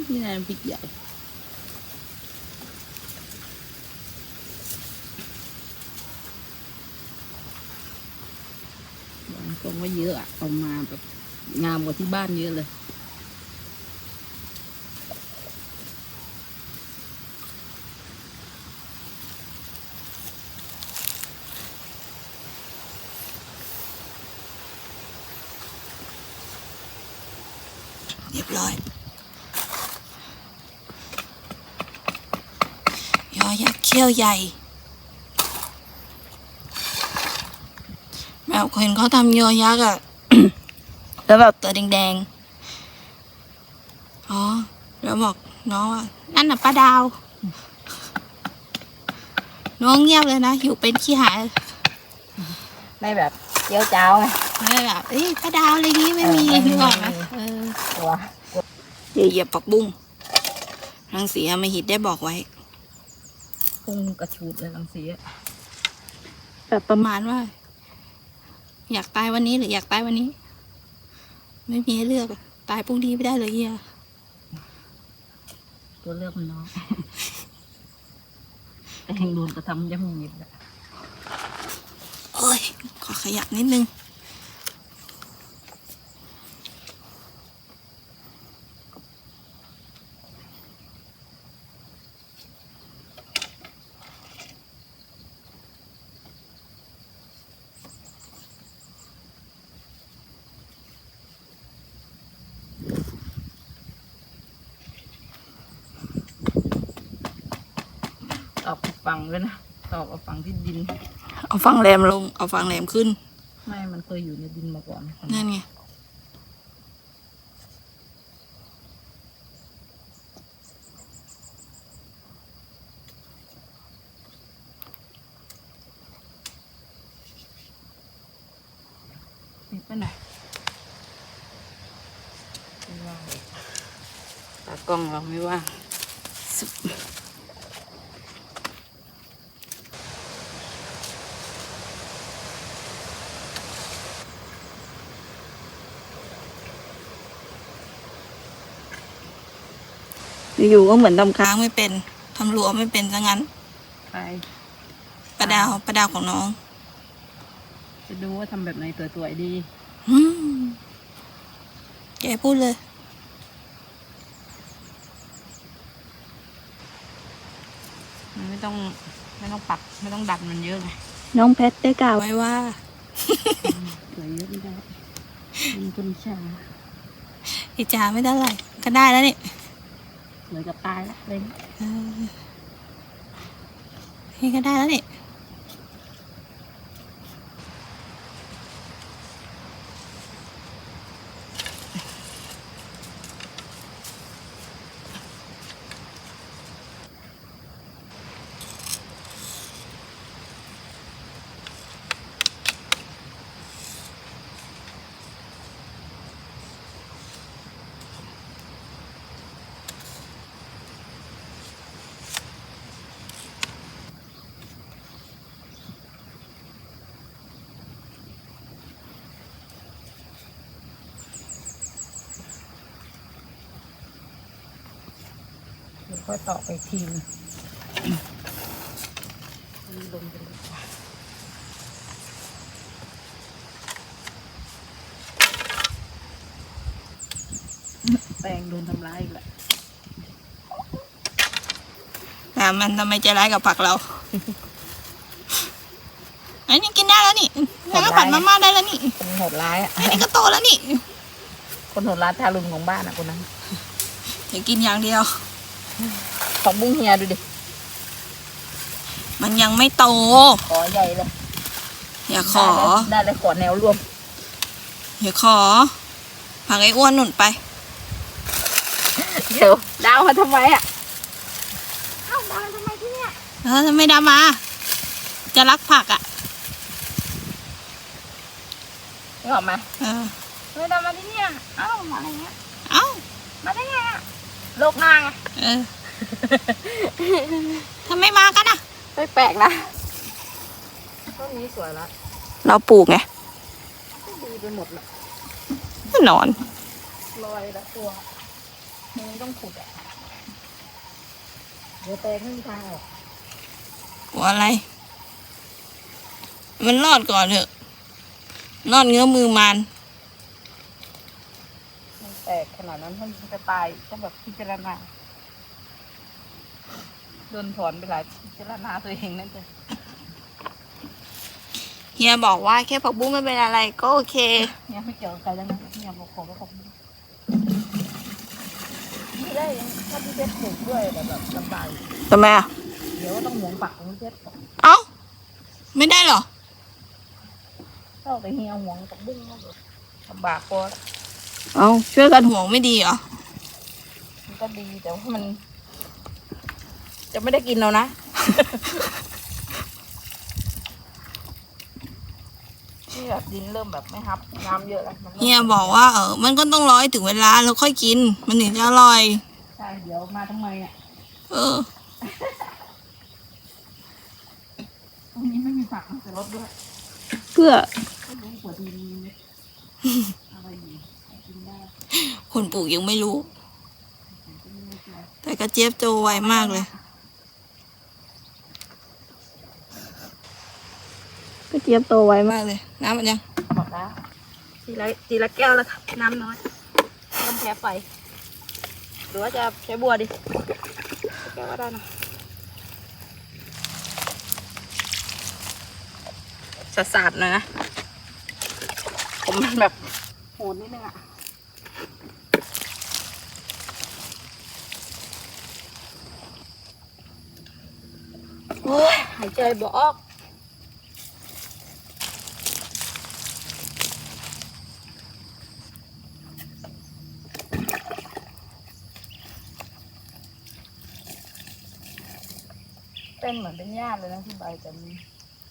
นี่นี่นะพริกใหญ่วางกองไว้ เขี้ยวใหญ่ แบบเห็นเขาทำยอยักษ์อะแล้วแบบตัวแดงๆ อ๋อ แล้วบอกน้องว่านั่นน่ะป้าดาว น้องเงียบเลยนะ อยู่เป็นขี้หายไม่แบบเจียวจ้าวไงไม่แบบเอ้ยป้าดาวอะไรนี้ไม่มีเออไม่มีนึกออกไหมเออตัวอย่าเหยียบปักบุ้งรังสีอำมหิตได้บอกไว้ พุ่งกระชูดเลยลังสีอะแบบประมาณว่า อยากตายวันนี้หรืออยากตายวันนี้ ไม่มีให้เลือกตายพรุ่งนี้ไม่ได้เลยเฮียตัวเลือกมันน้อยแต่ยังโดนกระทำยังมีดอะโอ้ยขอขยับนิดนึง อกฝั่งเลยนะตอกเอาฝั่งที่ดิน เอาฟังแหลมลง เอาฟังแหลมขึ้น ไม่มันเคยอยู่ในดินมาก่อนนั่นไงปิดไปไหนไม่ว่างเลยตากล้องเราไม่ว่าง อยู่ๆก็เหมือนทำค้างไม่เป็นทำรั้วไม่เป็นซะงั้นไปประดาวประดาวของน้อง จะดูว่าทำแบบไหนสวยๆดีอืมแกพูดเลย มันไม่ต้องไม่ต้องปักไม่ต้องดันมันเยอะไงน้องแพทได้กล่าวไว้ว่า สวยเยอะไม่ได้มันคนชาอีจาไม่ได้ไรก็ได้แล้วนี่ สวยกับตายแล้วเลยนี่ก็ได้แล้วนี่ ค่อยตอกไปอีกทีนึงมันลงไปเลยแปลงโดนทำร้ายอีกแล้วแต่มันทำไมใจร้ายกับผักเรา อันนี้กินได้แล้วนี่แล้วก็ผัดมาม่าได้แล้วนี่คนโหดร้ายอะ อันนี้ก็โตแล้วนี่ คนโหดร้ายทารุณของบ้านอะคนนั้นอย่ากินอย่างเดียว ของบุ้งเฮียดูดิ มันยังไม่โต ขอใหญ่เลย อย่าขอได้เลยได้เลยขอแนวรวม อย่าขอผักไอ้อ้วนหนุนไป เดี๋ยวดาวมาทำไมอะเอ้าดาวมาทำไมที่เนี่ยแล้วทำไมดามา จะรักผักอะนี่ออกมาเออเฮ้ยทำมาที่เนี่ย เอ้ามาอะไรเงี้ย เอ้า มาได้ไงอะโลกนางอะเออ ทำไมมากันอะไม่แปลกนะต้นนี้สวยละเราปลูกไงดีไปหมดเลยแน่นอนลอยละตัวมันต้องขุดอะเดี๋ยวแตงไม่มีทางออกกลัวอะไร มันรอดก่อนเถอะรอดเงื้อมือมันมันแตกขนาดนั้นมันจะตายต้องแบบพิจารณา โดนถอนไปหลายพิจารณาตัวเองนั่นจะเฮียบอกว่าแค่ผักบุ้งไม่เป็นอะไรก็โอเคเนี่ยไม่เกี่ยวกับใครแล้วนะเนี่ยบอกขอก็ขอบคุณนี่ได้ยังถ้าพี่เพชรปลูกด้วยแบบแบบสบายทำไมอะเดี๋ยวก็ต้องหวงปักของพี่เพชรเอ้าไม่ได้เหรอเจ้าแต่เฮียหวงกับบุ้งก็แบบลำบากพอเอาช่วยกันห่วงไม่ดีเหรอมันก็ดีแต่ว่ามัน จะไม่ได้กินแล้วนะ นี่แบบดินเริ่มแบบไม่ฮับ น้ำเยอะแล้วมันเฮียบอกว่าเออมันก็ต้องรอให้ถึงเวลาแล้วค่อยกิน มันถึงจะอร่อย ใช่เดี๋ยวมาทำไมอะเออ ตรงนี้ไม่มีผักแต่รถด้วยเพื่อไม่รู้หัวดีมีไหมอะไรอยู่กินได้คนปลูกยังไม่รู้ก็ไม่รู้ตัวแต่กระเจี๊ยบโตไวมากเลยกระ เจี๊ยบโตไวมากเลย น้ำมันยังบอกแล้วทีละทีละแก้วแล้วครับน้ำน้อยต้องแพ้ไฟหรือว่าจะใช้บัวดิแก้วก็ได้นะสาดๆหน่อยนะ ผมมันแบบโหดนิดนึงอะโอ้ยหายใจบ่ออก เป็นเหมือนเป็นญาติเลยนะที่ใบจะมี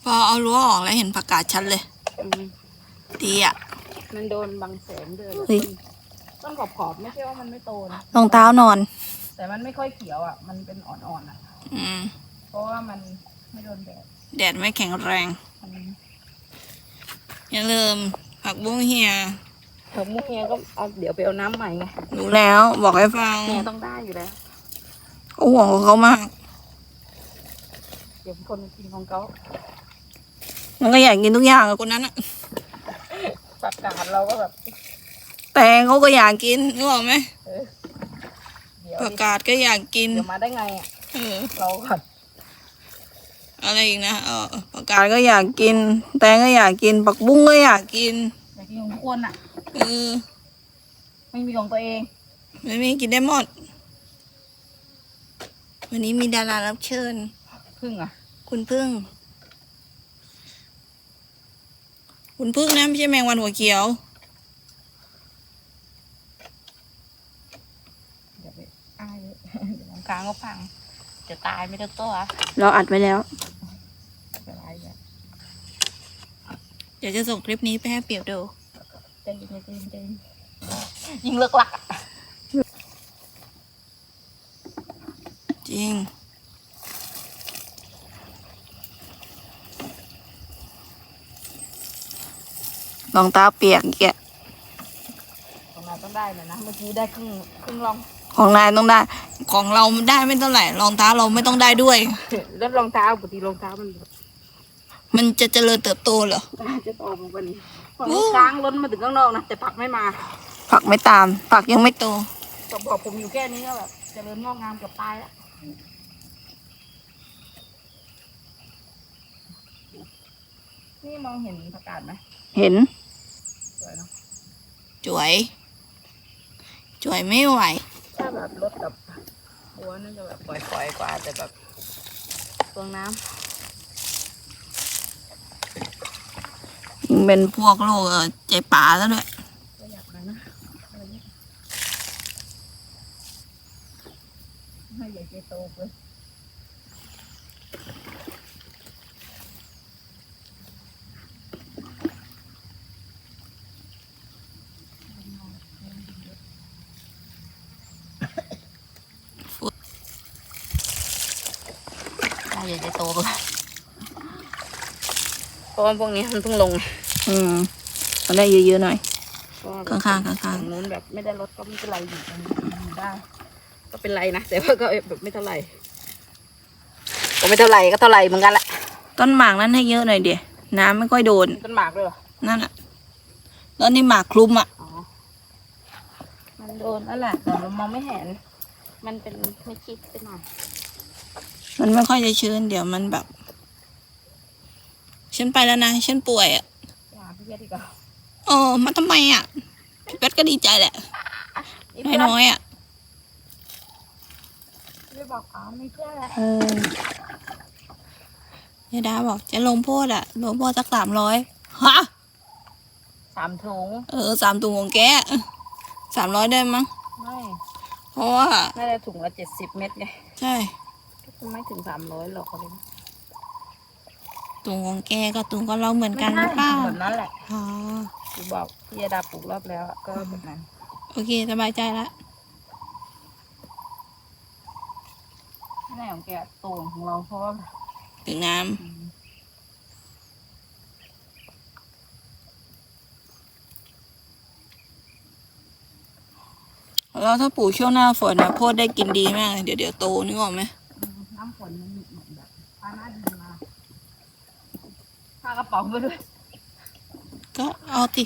พอเอารั้วออกแล้วเห็นผักกาดชัดเลยดีอะ มันโดนบังแสงด้วยเฮ้ย ต้นขอบขอบๆไม่ใช่ว่ามันไม่โตนะรองเท้านอน แต่มันไม่ค่อยเขียวอะ มันเป็นอ่อนๆอะ อืม เพราะว่ามันไม่โดนแดดแดดไม่แข็งแรง มันอย่าลืมผักบุ้งเฮียเถอมุกเฮียก็เอาเดี๋ยวไปเอาน้ำใหม่ไงรู้แล้วบอกให้ฟังเฮียต้องได้อยู่แล้วก็ห่วงของเขามากเดี๋ยวคนกินของเขามันก็อยากกินทุกอย่างอะคนนั้นอะผักกาดเราก็แบบแตงเขาก็อยากกินนึกออกไหมเดี๋ยวผักดิกาดก็อยากกินเดี๋ยวมาได้ไงอะเออเราก่อนอะไรอีกนะเออผักกาดก็อยากกิน แตงก็อยากกินผักบุ้งก็อยากกินอยากกินของทุกคนอะ เออไม่มีของตัวเองไม่มีกินได้หมด วันนี้มีดารารับเชิญ พึ่งอะ คุณพึ่ง คุณพึ่งนะไม่ใช่แมงวันหัวเขียวเดี๋ยวไปอ้ายเดี๋ยวน้ำค้างก็พังจะตายไม่ได้ตัวเราอัดไว้แล้วจะตายอะเดี๋ยวจะส่งคลิปนี้ไปให้เปียวดูใจเย็นใจเย็นใจเย็นยิงเลิกหลักอะจริง รองเท้าเปียกแกะของเราต้องได้เลยนะ เมื่อกี้ได้ครึ่งครึ่งลอง ของนายต้องได้ ของเราได้ไม่เท่าไหร่รองเท้าเราไม่ต้องได้ด้วย แล้วรองเท้าปกติรองเท้ามันมันจะเจริญเติบโตเหรอน่าจะโตมากกว่านี้ฝั่งโอ้นี้กลางล้นมาถึงข้างนอกนะแต่ผักไม่มา ผักไม่ตาม ผักยังไม่โตก็บอกผมอยู่แค่นี้ก็แบบเจริญงอกงามเกับตายแล้วนี่มองเห็นผักกาดไหมเห็นส วยเนาะจวยจวยไม่ไหว ถ้าแบบรถกับหัวน่าจะแบบปล่อยๆกว่าแต่แบบตวงน้ำเป็นพวกโรคเอ่อใจป่าซะด้วยก็อยากนะนะอะไรเงี้ยไม่อยากจะโตเลย ใหญ่จะโตไปเพ ราะว่าพวกนี้มันเพิ่งลงอืมมันได้เยอะๆหน่อยก็ข้างๆข้างๆฝั่งนู้นแบบไม่ได้ลดก็ไม่เป็นไรอยู่ตรงนี้อยู่ได้ ก็เป็นไรนะแต่ว่าก็แบบไม่เท่าไหร่ก็ไม่เท่าไหร่ก็เท่าไหร่เหมือนกันแหละต้นหมากนั้นให้เยอะหน่อยเดียน้ำไม่ค่อยโดนมีต้นหมากด้วยเหรอนั่นอะแล้วนี่หมากคลุมอะ อ๋อ มันโดนนั่นแหละแต่เรามองไม่เห็น มันเป็นไม่ชิดไปหน่อย มันไม่ค่อยจะชื้นเดี๋ยวมันแบบ ฉันไปแล้วนะฉันป่วยอะอย่าพี่เพชรดีกว่าเออมาทำไมอะพี่เป็ดก็ดีใจแหละนี่เพื่อนน้อยๆอะไม่บอกอ๋อไม่เพื่อนแหละเออยายดาบอกจะลงโพดอะลงโพดสักสามร้อยฮะ สามถุงเออสามถุงของแกสามร้อยได้มั้งไม่เพราะว่าน่าจะถุงละเจ็ดสิบเม็ดไงใช่ ก็ไม่ถึงสามร้อยหรอกเขาเลย ถุงของแกกับถุงของเราเหมือนกันหไม่รือเปใช่ล่าแบบนั้นแหละอ๋อคือบอกพี่ยาดาปลูกรอบแล้วอะก็แบบนั้น โอเคสบายใจละไม่ใช่ของแกโตของเราเพราะว่าถึงน้ำอืมแล้วถ้าปลูกช่วงหน้าฝนนะโพดได้กินดีมากเลยเดี๋ยวเดี๋ยวโตนึกออกไหมน้ำฝนมันเหมือนแบบพาหน้าดิ นมาพากระป๋องไปด้วยก็เอาที่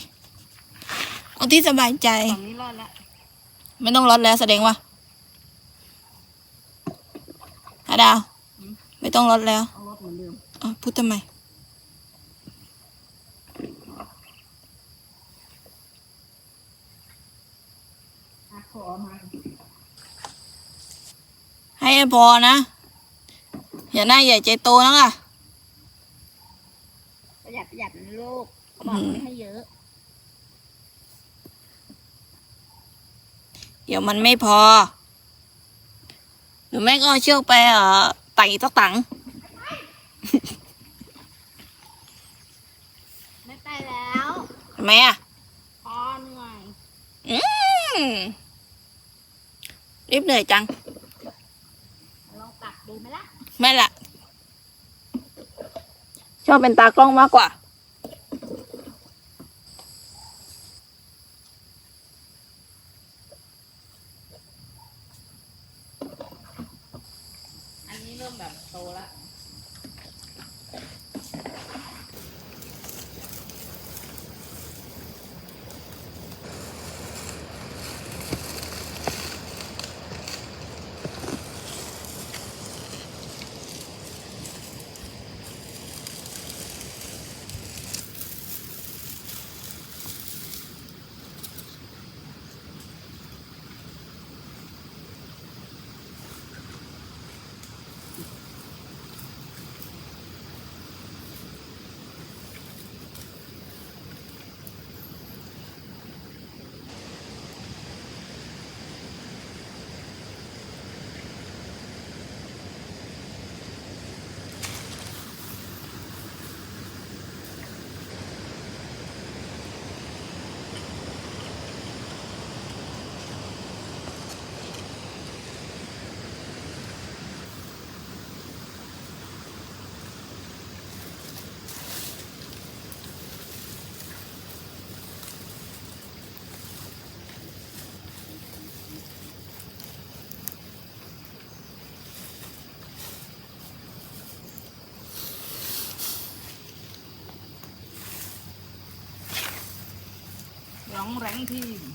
เอาที่สบายใจ ฝั่งนี้รอดละไม่ต้องลดแล้วแสดงว่าอาดาวไม่ต้องลดแล้วเอารถเหมือนเดิมอ๋อพูดทำไมหักคอมาให้พอนะ อย่าหน้าใหญ่ใจโตนักอะประหยัดประหยัดนะ ลูกเขาบอกไม่ให้เยอะ เดี๋ยวมันไม่พอ หรือไม่ก็เอาเชือกไปเอ่อไต่สักตัง ไม่ไปแล้วทำไมอะ พอเหนื่อยอืมรีบเหนื่อยจัง ลองตักดูไหมล่ะ ไม่ละ ชอบเป็นตากล้องมากกว่า องแรงทีม